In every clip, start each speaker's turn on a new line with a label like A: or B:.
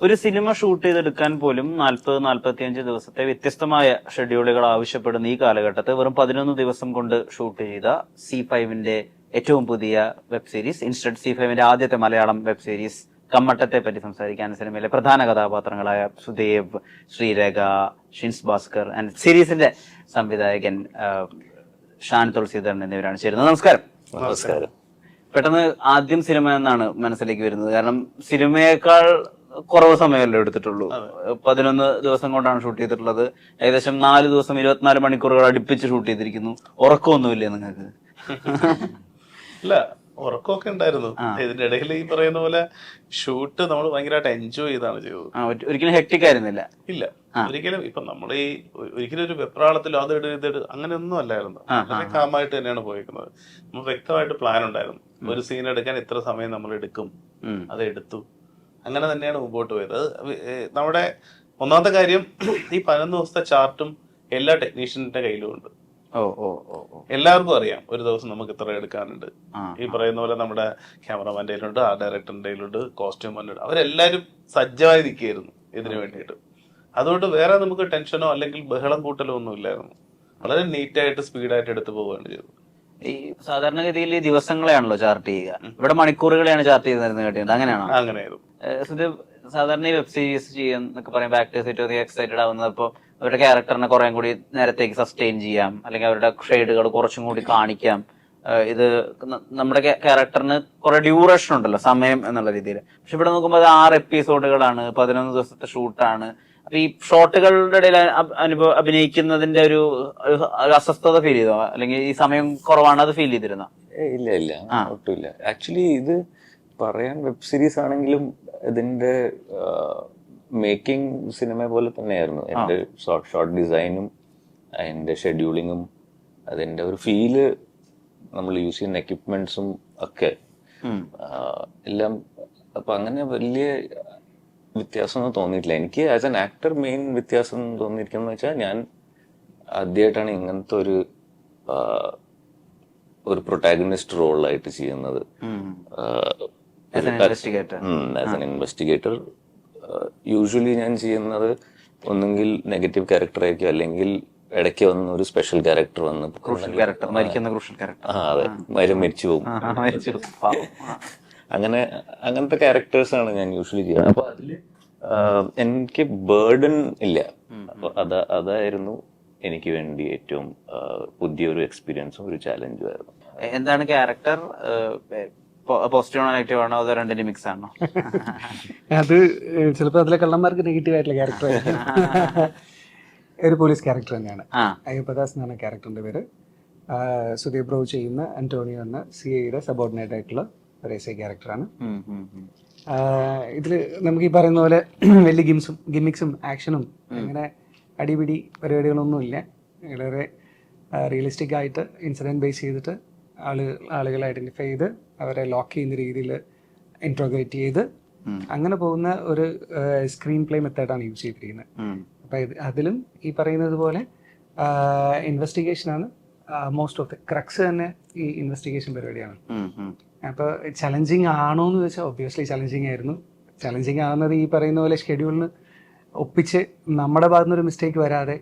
A: ഒരു cinema shoot ചെയ്തെടുക്കാൻ പോലും നാൽപ്പത് നാൽപ്പത്തിയഞ്ച് ദിവസത്തെ വ്യത്യസ്തമായ ഷെഡ്യൂളുകൾ ആവശ്യപ്പെടുന്ന ഈ കാലഘട്ടത്തിൽ വെറും പതിനൊന്ന് ദിവസം കൊണ്ട് ഷൂട്ട് ചെയ്ത സി ഫൈവിന്റെ ഏറ്റവും പുതിയ വെബ് സീരീസ് ഇൻസ്റ്റഡ് സി ഫൈവിന്റെ ആദ്യത്തെ മലയാളം വെബ് സീരീസ് കമ്മട്ടത്തെ പറ്റി സംസാരിക്കാൻ സിനിമയിലെ പ്രധാന കഥാപാത്രങ്ങളായ സുദേവ് ശ്രീരേഖ ഷിൻസ് ഭാസ്കർ ആൻഡ് സീരീസിന്റെ സംവിധായകൻ ഷാൻ തുളസീധരൻ എന്നിവരാണ് ചേരുന്നത്. നമസ്കാരം.
B: നമസ്കാരം.
A: പെട്ടെന്ന് ആദ്യം സിനിമ എന്നാണ് മനസ്സിലേക്ക് വരുന്നത്. കാരണം സിനിമയേക്കാൾ കുറവ് സമയമല്ലേ എടുത്തിട്ടുള്ളൂ. പതിനൊന്ന് ദിവസം കൊണ്ടാണ് ഷൂട്ട് ചെയ്തിട്ടുള്ളത്. ഏകദേശം നാല് ദിവസം ഇരുപത്തിനാല് മണിക്കൂറുകൾ അടുപ്പിച്ച് ഷൂട്ട് ചെയ്തിരിക്കുന്നു. ഉറക്കമൊന്നുമില്ലേ നിങ്ങൾക്ക്?
B: ഇല്ല ഉറക്കമൊക്കെ ഉണ്ടായിരുന്നു. ഇതിന്റെ ഇടയിൽ ഈ പറയുന്ന പോലെ ഷൂട്ട് നമ്മൾ ഭയങ്കരമായിട്ട് എൻജോയ് ചെയ്താണ് ചെയ്തത്.
A: ഒരിക്കലും ഹെക്ടിക് ആയിരുന്നില്ല.
B: ഇല്ല. ഒരിക്കലും ഇപ്പൊ നമ്മൾ ഈ ഒരിക്കലും ഒരു വെപ്രാളത്തിലോ അത് ഇടരുത് അങ്ങനെ ഒന്നും അല്ലായിരുന്നു. വളരെ കാമായിട്ട് തന്നെയാണ് പോയിരിക്കുന്നത് നമ്മൾ വ്യക്തമായിട്ട് പ്ലാൻ ഉണ്ടായിരുന്നു. ഒരു സീൻ എടുക്കാൻ ഇത്ര സമയം നമ്മൾ എടുക്കും. അത് എടുത്തു. അങ്ങനെ തന്നെയാണ് മുമ്പോട്ട് പോയത്. അത് നമ്മുടെ ഒന്നാമത്തെ കാര്യം ഈ പതിനൊന്ന് ദിവസത്തെ ചാർട്ടും എല്ലാ ടെക്നീഷ്യന്റെ കയ്യിലും ഉണ്ട്.
A: ഓ ഓ ഓ
B: എല്ലാവർക്കും അറിയാം ഒരു ദിവസം നമുക്ക് ഇത്ര എടുക്കാനുണ്ട്. ഈ പറയുന്ന പോലെ നമ്മുടെ ക്യാമറമാന്റെ കയ്യിലുണ്ട് ആ ഡയറക്ടറിന്റെ കയ്യിലുണ്ട് കോസ്റ്റ്യൂമറിന്റെ അവരെല്ലാവരും സജ്ജമായി നിൽക്കുകയായിരുന്നു ഇതിനു വേണ്ടിയിട്ട്. അതുകൊണ്ട് വേറെ നമുക്ക് ടെൻഷനോ അല്ലെങ്കിൽ ബഹളം കൂട്ടലോ ഒന്നും ഇല്ലായിരുന്നു. വളരെ നീറ്റായിട്ട് സ്പീഡായിട്ട് എടുത്തു പോവുകയാണ് ചെയ്തത്.
A: ഈ സാധാരണഗതിയിൽ ഈ ദിവസങ്ങളെയാണല്ലോ ചാർട്ട് ചെയ്യുക. ഇവിടെ മണിക്കൂറുകളെയാണ് ചാർട്ട് ചെയ്തിരുന്നത് കേട്ടിട്ടുണ്ട് അങ്ങനെയാണോ?
B: അങ്ങനെയായിരുന്നു.
A: സാധാരണ ഈ വെബ് സീരീസ് ചെയ്യുന്നൊക്കെ പറയാം. ബാക്ക് ടു സീറ്റ് എക്സൈറ്റഡ് ആവുന്നത് അപ്പോൾ അവരുടെ ക്യാരക്ടറിനെ കുറേ കൂടി നേരത്തേക്ക് സസ്റ്റെയിൻ ചെയ്യാം. അല്ലെങ്കിൽ അവരുടെ ഷെയ്ഡുകൾ കുറച്ചും കൂടി കാണിക്കാം. ഇത് നമ്മുടെ ക്യാരക്ടറിന് കുറെ ഡ്യൂറേഷൻ ഉണ്ടല്ലോ സമയം എന്നുള്ള രീതിയിൽ പക്ഷെ ഇവിടെ നോക്കുമ്പോൾ അത് ആറ് എപ്പിസോഡുകളാണ് പതിനൊന്ന് ദിവസത്തെ ഷൂട്ടാണ് അപ്പൊ ഈ ഷോട്ടുകളുടെ ഇടയിൽ അനുഭവ അഭിനയിക്കുന്നതിന്റെ ഒരു അസ്വസ്ഥത ഫീൽ ചെയ്തോ? അല്ലെങ്കിൽ ഈ സമയം കുറവാണ് അത് ഫീൽ ചെയ്തിരുന്നോ?
C: ഇല്ല ഇല്ല. ഒട്ടുമില്ല. ആക്ച്വലി ഇത് പറയാൻ വെബ് സീരീസ് ആണെങ്കിലും ഇതിന്റെ മേക്കിംഗ് സിനിമ പോലെ തന്നെയായിരുന്നു. എന്റെ ഷോർട്ട് ഷോർട്ട് ഡിസൈനും അതിന്റെ ഷെഡ്യൂളിങ്ങും അതിന്റെ ഒരു ഫീൽ നമ്മൾ യൂസ് ചെയ്യുന്ന എക്യുപ്മെന്റ്സും ഒക്കെ. എല്ലാം അപ്പൊ അങ്ങനെ വലിയ വ്യത്യാസമൊന്നും തോന്നിയിട്ടില്ല. എനിക്ക് ആസ് എൻ ആക്ടർ മെയിൻ വ്യത്യാസം തോന്നിയിരിക്കുന്നത് വെച്ചാൽ ഞാൻ ആദ്യമായിട്ടാണ് ഇങ്ങനത്തെ ഒരു ഒരു പ്രൊട്ടാഗണിസ്റ്റ് റോളായിട്ട് ചെയ്യുന്നത്. ആസ് എൻ ഇൻവെസ്റ്റിഗേറ്റർ യൂഷ്വലി ഞാൻ ചെയ്യുന്നത് ഒന്നെങ്കിൽ നെഗറ്റീവ് ക്യാരക്ടർ ആയിരിക്കും അല്ലെങ്കിൽ ഇടയ്ക്ക് വന്ന് ഒരു സ്പെഷ്യൽ ക്യാരക്ടർ വന്ന്
A: ക്രൂഷ്യൽ ക്യാരക്ടർ മരിക്കുന്ന ക്രൂഷ്യൽ ക്യാരക്ടർ
C: ആ അതെ. മരം മരിച്ചു പോകും. അങ്ങനെ അങ്ങനത്തെ ക്യാരക്ടേഴ്സ് ആണ് ഞാൻ യൂഷ്വലി ചെയ്യുന്നത്. അപ്പൊ അതിൽ എനിക്ക് ബേർഡൻ ഇല്ല. അപ്പൊ അതാ അതായിരുന്നു എനിക്ക് വേണ്ടി ഏറ്റവും പുതിയൊരു എക്സ്പീരിയൻസും ഒരു ചാലഞ്ചും ആയിരുന്നു.
A: എന്താണ് ക്യാരക്ടർ പോസിറ്റീവ് ആണോ നെഗറ്റീവ് ആണോ അതോ രണ്ടിന്റെ മിക്സ് ആണോ?
D: അത് ചിലപ്പോൾ അതിലെ കള്ളന്മാർക്ക് നെഗറ്റീവ് ആയിട്ടുള്ള ക്യാരക്ടർ ഒരു പോലീസ് ക്യാരക്ടർ തന്നെയാണ്.
A: അയ്യപ്പദാസ്
D: അയ്യപ്പദാസ് എന്നാണ് ക്യാരക്ടറിന്റെ പേര്. സുദീപ് ബ്രോ ചെയ്യുന്ന അന്റോണിയോ എന്ന സി ഐയുടെ സബോർഡിനേറ്റ് ആയിട്ടുള്ള ഒരു എസ് ഐ ക്യാരക്ടറാണ്. ഇതിൽ നമുക്ക് ഈ പറയുന്ന പോലെ വലിയ ഗിംസും ഗിമിക്സും ആക്ഷനും അങ്ങനെ അടിപിടി പരിപാടികളൊന്നും ഇല്ല വളരെ റിയലിസ്റ്റിക് ആയിട്ട് ഇൻസിഡന്റ് ബേസ് ചെയ്തിട്ട് ആൾ ആളുകളെ ഐഡന്റിഫൈ ചെയ്ത് അവരെ ലോക്ക് ചെയ്യുന്ന രീതിയിൽ ഇൻട്രോഗേറ്റ് ചെയ്ത് അങ്ങനെ പോകുന്ന ഒരു സ്ക്രീൻ പ്ലേ മെത്തേഡാണ് യൂസ് ചെയ്തിരിക്കുന്നത് അപ്പൊ ഇത് അതിലും ഈ പറയുന്നത് പോലെ ഇൻവെസ്റ്റിഗേഷൻ ആണ് മോസ്റ്റ് ഓഫ് ദ ക്രക്സ് തന്നെ ഈ ഇൻവെസ്റ്റിഗേഷൻ പരിപാടിയാണ്.
A: അപ്പൊ.
D: അപ്പോൾ ചലഞ്ചിങ് ആണോ എന്ന് വെച്ചാൽ ഒബ്വിയസ്ലി ചലഞ്ചിങ് ആയിരുന്നു. ചലഞ്ചിങ് ആവുന്നത് ഈ പറയുന്ന പോലെ ഷെഡ്യൂളിന് ഒപ്പിച്ച് നമ്മുടെ ഭാഗത്തുനിന്ന് ഒരു മിസ്റ്റേക്ക് വരാതെ.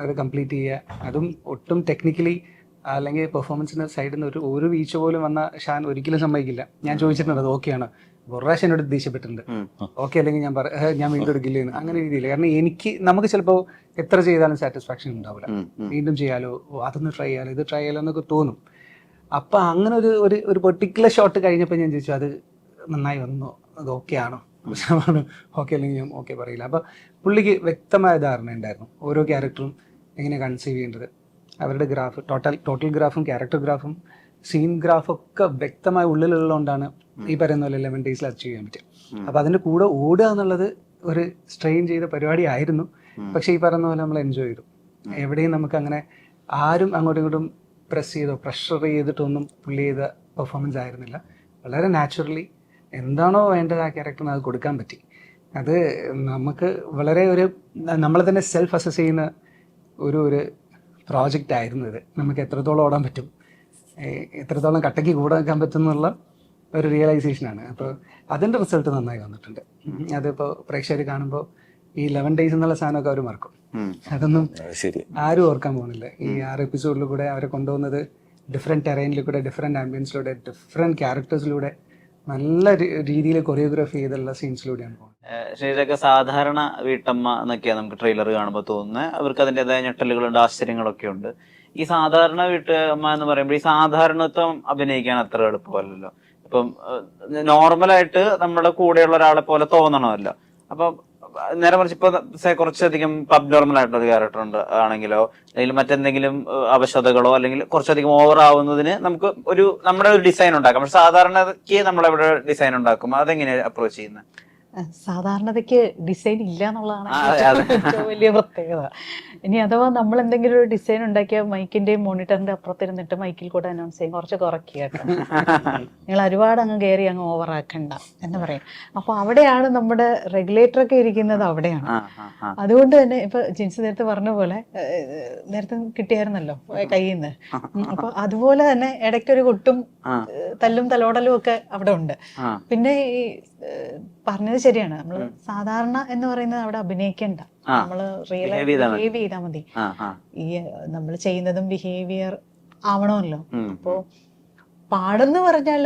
D: അത് കംപ്ലീറ്റ് ചെയ്യുക അതും ഒട്ടും ടെക്നിക്കലി അല്ലെങ്കിൽ പെർഫോമൻസിന്റെ സൈഡിൽ നിന്ന് ഒരു ഒരു വീഴ്ച പോലും വന്ന ഷാൻ ഒരിക്കലും സമ്മതിക്കില്ല. ഞാൻ ചോദിച്ചിട്ടുണ്ട് അത് ഓക്കെയാണ് പ്രാവശ്യം എന്നോട് ദേഷ്യപ്പെട്ടിട്ടുണ്ട് ഓക്കെ അല്ലെങ്കിൽ ഞാൻ പറ ഞാൻ വീണ്ടും എടുക്കില്ലെന്ന് അങ്ങനെ രീതിയിൽ കാരണം എനിക്ക് നമുക്ക് ചിലപ്പോൾ എത്ര ചെയ്താലും സാറ്റിസ്ഫാക്ഷൻ ഉണ്ടാവില്ല. വീണ്ടും ചെയ്യാലോ അതൊന്ന് ട്രൈ ചെയ്യാലോ ഇത് ട്രൈ ചെയ്യാലോ എന്നൊക്കെ തോന്നും. അപ്പൊ അങ്ങനെ ഒരു ഒരു ഒരു പെർട്ടിക്കുലർ ഷോട്ട് കഴിഞ്ഞപ്പോൾ ഞാൻ ചോദിച്ചു അത് നന്നായി വന്നു? അത് ഓക്കെ ആണോ? ഓക്കെ അല്ലെങ്കിൽ ഞാൻ ഓക്കെ പറയില്ല. അപ്പൊ പുള്ളിക്ക് വ്യക്തമായ ധാരണ ഉണ്ടായിരുന്നു. ഓരോ ക്യാരക്ടറും എങ്ങനെ കൺസീവ് ചെയ്യേണ്ടത്? അവരുടെ ഗ്രാഫ് ടോട്ടൽ ടോട്ടൽ ഗ്രാഫും ക്യാരക്ടർ ഗ്രാഫും സീൻ ഗ്രാഫൊക്കെ ഒക്കെ വ്യക്തമായ ഉള്ളിലുള്ളതുകൊണ്ടാണ് ഈ പറയുന്ന പോലെ ലെവൻ ഡേയ്സിൽ അച്ചീവ് ചെയ്യാൻ പറ്റും. അപ്പൊ അതിന്റെ കൂടെ ഓടുക എന്നുള്ളത് ഒരു സ്ട്രെയിൻ ചെയ്ത പരിപാടി ആയിരുന്നു. പക്ഷെ ഈ പറയുന്ന പോലെ നമ്മൾ എൻജോയ് ചെയ്തു. എവിടെയും നമുക്ക് അങ്ങനെ ആരും അങ്ങോട്ടും ഇങ്ങോട്ടും പ്രസ് ചെയ്തോ പ്രഷർ ചെയ്തിട്ടൊന്നും പുള്ളി ചെയ്ത പെർഫോമൻസ് ആയിരുന്നില്ല. വളരെ നാച്ചുറലി എന്താണോ വേണ്ടത് ആ ക്യാരക്ടറിന് അത് കൊടുക്കാൻ പറ്റി. അത് നമുക്ക് വളരെ ഒരു നമ്മളെ തന്നെ സെൽഫ് അസസ് ചെയ്യുന്ന ഒരു ഒരു പ്രോജക്റ്റ് ആയിരുന്നു ഇത്. നമുക്ക് എത്രത്തോളം ഓടാൻ പറ്റും എത്രത്തോളം കട്ടയ്ക്ക് കൂടെ നിൽക്കാൻ പറ്റും എന്നുള്ള ഒരു റിയലൈസേഷൻ ആണ്. അപ്പോൾ അതിന്റെ റിസൾട്ട് നന്നായി വന്നിട്ടുണ്ട്. അതിപ്പോൾ പ്രേക്ഷകർ കാണുമ്പോൾ ഈ ലെവൻ ഡേയ്സ് എന്നുള്ള സാധനമൊക്കെ അവർ മറക്കും. അതൊന്നും
C: ശരി.
D: ആരും ഓർക്കാൻ പോകുന്നില്ല. ഈ ആറ് എപ്പിസോഡിൽ കൂടെ അവരെ കൊണ്ടുപോകുന്നത് ഡിഫറെന്റ് ടെറൈനിൽ കൂടെ ഡിഫറെന്റ് ആംബിയൻസിലൂടെ ഡിഫറെന്റ് ക്യാരക്ടേഴ്സിലൂടെ നല്ല രീതിയിൽ കൊറിയോഗ്രാഫി ചെയ്തുള്ള സീൻസിലൂടെയാണ് പോകുന്നത്.
A: ഏഹ് സാധാരണ വീട്ടമ്മ എന്നൊക്കെയാണ് നമുക്ക് ട്രെയിലർ കാണുമ്പോൾ തോന്നുന്നത് അവർക്ക് അതിന്റെതായ ഞെട്ടലുകളുണ്ട് ആശ്ചര്യങ്ങളൊക്കെ ഉണ്ട്. ഈ സാധാരണ വീട്ടമ്മ എന്ന് പറയുമ്പോൾ ഈ സാധാരണത്വം അഭിനയിക്കാൻ അത്ര എളുപ്പമല്ലല്ലോ. ഇപ്പം നോർമലായിട്ട് നമ്മുടെ കൂടെയുള്ള ഒരാളെ പോലെ തോന്നണമല്ലോ. അപ്പൊ നേരെ മറിച്ച് ഇപ്പൊ കുറച്ചധികം പബ് നോർമൽ ആയിട്ടുള്ള ഒരു ക്യാരക്ടർ ഉണ്ട് ആണെങ്കിലോ അല്ലെങ്കിൽ മറ്റെന്തെങ്കിലും അവശതകളോ അല്ലെങ്കിൽ കുറച്ചധികം ഓവർ ആവുന്നതിന് നമുക്ക് ഒരു നമ്മുടെ ഒരു ഡിസൈൻ ഉണ്ടാക്കാം. പക്ഷെ സാധാരണക്ക് നമ്മളെവിടെ ഡിസൈൻ ഉണ്ടാക്കും? അതെങ്ങനെയാണ് അപ്രോച്ച് ചെയ്യുന്നത്?
E: സാധാരണതയ്ക്ക് ഡിസൈൻ ഇല്ല എന്നുള്ളതാണ്. ഏറ്റവും വലിയ പ്രത്യേകത. ഇനി അഥവാ നമ്മൾ എന്തെങ്കിലും ഒരു ഡിസൈൻ ഉണ്ടാക്കിയ മൈക്കിന്റെയും മോണിറ്ററിന്റെ അപ്പുറത്തിരുന്നിട്ട് മൈക്കിൽ കൂടെ അനൗൺസ് ചെയ്യും. കുറച്ച് കുറയ്ക്കുക കേട്ടോ. നിങ്ങൾ ഒരുപാട് അങ്ങ് കയറി അങ്ങ് ഓവർ ആക്കണ്ട എന്ന് പറയും. അപ്പൊ അവിടെയാണ് നമ്മുടെ റെഗുലേറ്റർ ഒക്കെ ഇരിക്കുന്നത് അവിടെയാണ്. അതുകൊണ്ട് തന്നെ ഇപ്പൊ ജിൻസ് നേരത്തെ പറഞ്ഞ പോലെ നേരത്തെ കിട്ടിയായിരുന്നല്ലോ കയ്യിൽ നിന്ന് അപ്പൊ അതുപോലെ തന്നെ ഇടയ്ക്കൊരു കൊട്ടും. തല്ലും തലോടലും ഒക്കെ അവിടെ ഉണ്ട്. പിന്നെ ഈ പറഞ്ഞത് ശരിയാണ്. നമ്മൾ സാധാരണ എന്ന് പറയുന്നത് അവിടെ അഭിനയിക്കണ്ട.
A: നമ്മൾ
E: നമ്മൾ റിയൽ. ബിഹേവ് ചെയ്താൽ മതി. ഈ നമ്മൾ ചെയ്യുന്നതും ബിഹേവിയർ ആവണമല്ലോ. അപ്പോ പാടെന്ന് പറഞ്ഞാൽ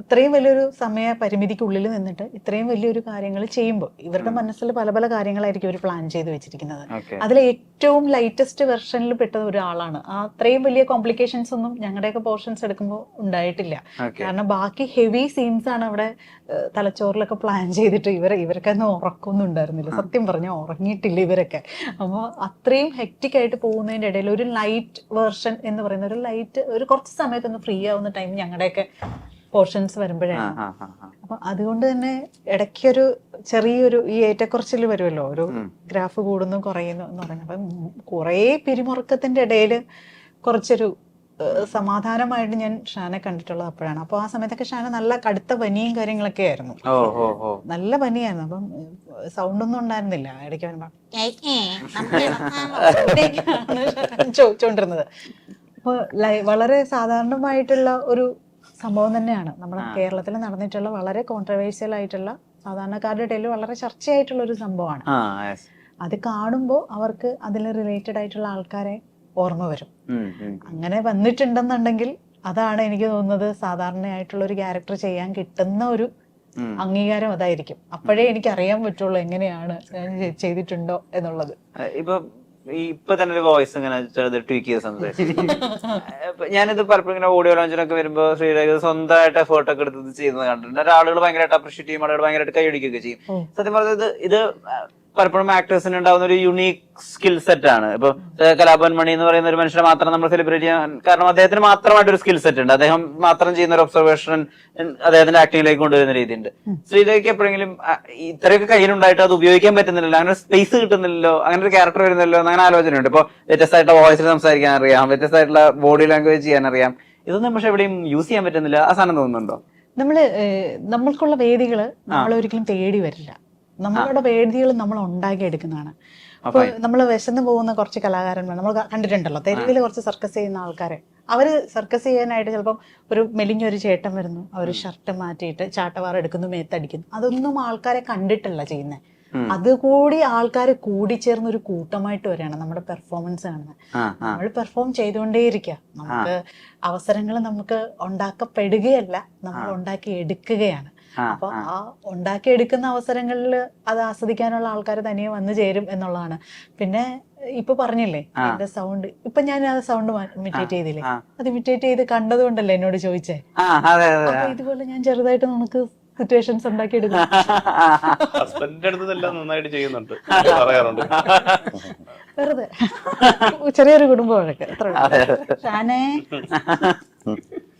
E: ഇത്രയും വലിയൊരു സമയ പരിമിതിക്കുള്ളിൽ നിന്നിട്ട് ഇത്രയും വലിയൊരു കാര്യങ്ങൾ ചെയ്യുമ്പോൾ ഇവരുടെ മനസ്സിൽ പല പല കാര്യങ്ങളായിരിക്കും ഇവർ പ്ലാൻ ചെയ്ത് വെച്ചിരിക്കുന്നത്. അതിലെ ഏറ്റവും ലൈറ്റസ്റ്റ് വെർഷനിൽ പെട്ട ഒരാളാണ്. ആ അത്രയും വലിയ കോംപ്ലിക്കേഷൻസ് ഒന്നും ഞങ്ങളുടെയൊക്കെ പോർഷൻസ് എടുക്കുമ്പോൾ ഉണ്ടായിട്ടില്ല. കാരണം ബാക്കി ഹെവി സീൻസ് ആണ് അവിടെ തലച്ചോറിലൊക്കെ പ്ലാൻ ചെയ്തിട്ട് ഇവർ ഇവർക്കൊന്നും ഉറക്കൊന്നും ഉണ്ടായിരുന്നില്ല. സത്യം പറഞ്ഞാൽ ഉറങ്ങിയിട്ടില്ല ഇവരൊക്കെ. അപ്പോൾ അത്രയും ഹെക്റ്റിക് ആയിട്ട് പോകുന്നതിന്റെ ഇടയിൽ ഒരു ലൈറ്റ് വേർഷൻ എന്ന് പറയുന്ന ഒരു ലൈറ്റ് ഒരു കുറച്ച് സമയത്തൊന്ന് ഫ്രീ ആവുന്ന ടൈം ഞങ്ങളുടെയൊക്കെ പോർഷൻസ് വരുമ്പോഴാണ്. അപ്പൊ അതുകൊണ്ട് തന്നെ ഇടയ്ക്കൊരു ചെറിയൊരു ഈ ഏറ്റക്കുറച്ചിൽ വരുമല്ലോ. ഒരു ഗ്രാഫ് കൂടുന്നു കുറയുന്നു എന്ന് പറഞ്ഞു അപ്പം കുറേ പിരിമുറുക്കത്തിന്റെ ഇടയിൽ കുറച്ചൊരു സമാധാനമായിട്ട് ഞാൻ ഷാനെ കണ്ടിട്ടുള്ളത് അപ്പോഴാണ്. അപ്പോൾ ആ സമയത്തൊക്കെ ഷാന നല്ല കടുത്ത പനിയും കാര്യങ്ങളൊക്കെ ആയിരുന്നു. നല്ല പനിയായിരുന്നു. അപ്പം സൗണ്ട് ഒന്നും ഉണ്ടായിരുന്നില്ല. ഇടയ്ക്ക് വരുമ്പോ ചോദിച്ചോണ്ടിരുന്നത്. അപ്പോൾ വളരെ സാധാരണമായിട്ടുള്ള ഒരു സംഭവം തന്നെയാണ്. നമ്മുടെ കേരളത്തിൽ നടന്നിട്ടുള്ള വളരെ കോൺട്രവേഴ്സ്യൽ ആയിട്ടുള്ള സാധാരണക്കാരുടെ ഇടയിൽ വളരെ ചർച്ചയായിട്ടുള്ള ഒരു സംഭവമാണ്. അത് കാണുമ്പോൾ അവർക്ക് അതിൽ റിലേറ്റഡ് ആയിട്ടുള്ള ആൾക്കാരെ ഓർമ്മ വരും. അങ്ങനെ വന്നിട്ടുണ്ടെന്നുണ്ടെങ്കിൽ അതാണ് എനിക്ക് തോന്നുന്നത് സാധാരണയായിട്ടുള്ള ഒരു ക്യാരക്ടർ ചെയ്യാൻ കിട്ടുന്ന ഒരു അംഗീകാരം അതായിരിക്കും. അപ്പോഴേ എനിക്ക് അറിയാൻ പറ്റുള്ളൂ എങ്ങനെയാണ് ഞാൻ ചെയ്തിട്ടുണ്ടോ എന്നുള്ളത്.
A: ഇപ്പൊ ഇപ്പൊ തന്നെ ഒരു വോയിസ് ഇങ്ങനെ ചെറുത് ട്വീക്ക് ചെയ്ത സംസാരിച്ചു ഞാനിത് പലപ്പോഴും ഇങ്ങനെ ഓഡിയോ ലോഞ്ചിനൊക്കെ വരുമ്പോ ശ്രീരേഖ സ്വന്തമായിട്ട് എഫേർട്ട് ഒക്കെ എടുത്ത് ചെയ്യുന്നത് കണ്ടിട്ടുണ്ട്. ആളുകൾ ഭയങ്കരമായിട്ട് അപ്രീഷിയേറ്റ് ചെയ്യും ആളുകൾ ഭയങ്കരമായിട്ട് കൈയടിക്കുകയൊക്കെ ചെയ്യും. സത്യം പറഞ്ഞത് ഇത് പലപ്പോഴും ആക്ടേഴ്സിന് ഉണ്ടാകുന്ന ഒരു യുണീക് സ്കിൽ സെറ്റ് ആണ്. ഇപ്പൊ കലാഭവൻ മണി എന്ന് പറയുന്ന ഒരു മനുഷ്യനെ മാത്രം നമ്മൾ സെലിബ്രേറ്റ് ചെയ്യാൻ കാരണം അദ്ദേഹത്തിന് മാത്രമായിട്ട് ഒരു സ്കിൽ സെറ്റ് ഉണ്ട്. അദ്ദേഹം മാത്രം ചെയ്യുന്ന ഒരു ഒബ്സർവേഷൻ അദ്ദേഹത്തിന്റെ ആക്ടിങ്ങിലേക്ക് കൊണ്ടുവരുന്ന രീതിയുണ്ട്. ശ്രീദേവിക്ക് എപ്പോഴെങ്കിലും ഇത്രയൊക്കെ കയ്യിലുണ്ടായിട്ട് അത് ഉപയോഗിക്കാൻ പറ്റുന്നില്ലല്ലോ. അങ്ങനെ സ്പേസ് കിട്ടുന്നില്ലല്ലോ. അങ്ങനെ ഒരു ക്യാരക്ടർ വരുന്നില്ലല്ലോ അങ്ങനെ ആലോചനയുണ്ട്. ഇപ്പൊ വ്യത്യസ്തമായിട്ടുള്ള വോയിസിൽ സംസാരിക്കാൻ അറിയാം വ്യത്യസ്തമായിട്ടുള്ള ബോഡി ലാംഗ്വേജ് ചെയ്യാൻ അറിയാം. ഇതൊന്നും പക്ഷെ എവിടെയും യൂസ് ചെയ്യാൻ പറ്റുന്നില്ല. ആ സാധനം തോന്നുന്നുണ്ടോ?
E: നമ്മൾ നമ്മൾക്കുള്ള വേദികൾ നമ്മൾ ഒരിക്കലും തേടി വരില്ല. നമ്മളുടെ വേദികൾ നമ്മൾ ഉണ്ടാക്കിയെടുക്കുന്നതാണ്. അപ്പൊ നമ്മൾ വിശന്ന് പോകുന്ന കുറച്ച് കലാകാരന്മാർ നമ്മൾ കണ്ടിട്ടുണ്ടല്ലോ തെരുവിൽ കുറച്ച് സർക്കസ് ചെയ്യുന്ന ആൾക്കാരെ. അവർ സർക്കസ് ചെയ്യാനായിട്ട് ചിലപ്പം ഒരു മെലിഞ്ഞൊരു ചേട്ടൻ വരുന്നു അവർ ഷർട്ട് മാറ്റിയിട്ട് ചാട്ടവാറ എടുക്കുന്നു മേത്തടിക്കുന്നു. അതൊന്നും ആൾക്കാരെ കണ്ടിട്ടല്ല ചെയ്യുന്നത്. അതുകൂടി ആൾക്കാർ കൂടിച്ചേർന്ന് ഒരു കൂട്ടമായിട്ട് വരികയാണ് നമ്മുടെ പെർഫോമൻസ് കാണുന്നത്. നമ്മൾ പെർഫോം ചെയ്തുകൊണ്ടേയിരിക്കുക നമുക്ക് അവസരങ്ങൾ നമുക്ക് ഉണ്ടാക്കപ്പെടുകയല്ല നമ്മൾ ഉണ്ടാക്കി എടുക്കുകയാണ് അപ്പൊ ആ. ഉണ്ടാക്കിയെടുക്കുന്ന അവസരങ്ങളിൽ അത് ആസ്വദിക്കാനുള്ള ആൾക്കാർ തനിയെ വന്നു ചേരും എന്നുള്ളതാണ്. പിന്നെ ഇപ്പൊ പറഞ്ഞില്ലേ എന്റെ സൗണ്ട് ഇപ്പൊ ഞാൻ ആ സൗണ്ട് ഇമിറ്റേറ്റ് ചെയ്തില്ലേ? അത് ഇമിറ്റേറ്റ് ചെയ്ത് കണ്ടതുകൊണ്ടല്ലേ എന്നോട് ചോദിച്ചേ?
A: ആ അതെ അതെ
E: അപ്പൊ ഇതുപോലെ ഞാൻ ചെറുതായിട്ട് നമുക്ക് സിറ്റുവേഷൻസ് ഉണ്ടാക്കിയെടുക്കും.
B: ഹസ്ബൻഡിന്റെ നന്നായിട്ട് ചെയ്യുന്നുണ്ട്. പറയാറുണ്ട്.
E: വെറുതെ. ചെറിയൊരു കുടുംബ വഴക്ക് എത്ര ഷാനേ.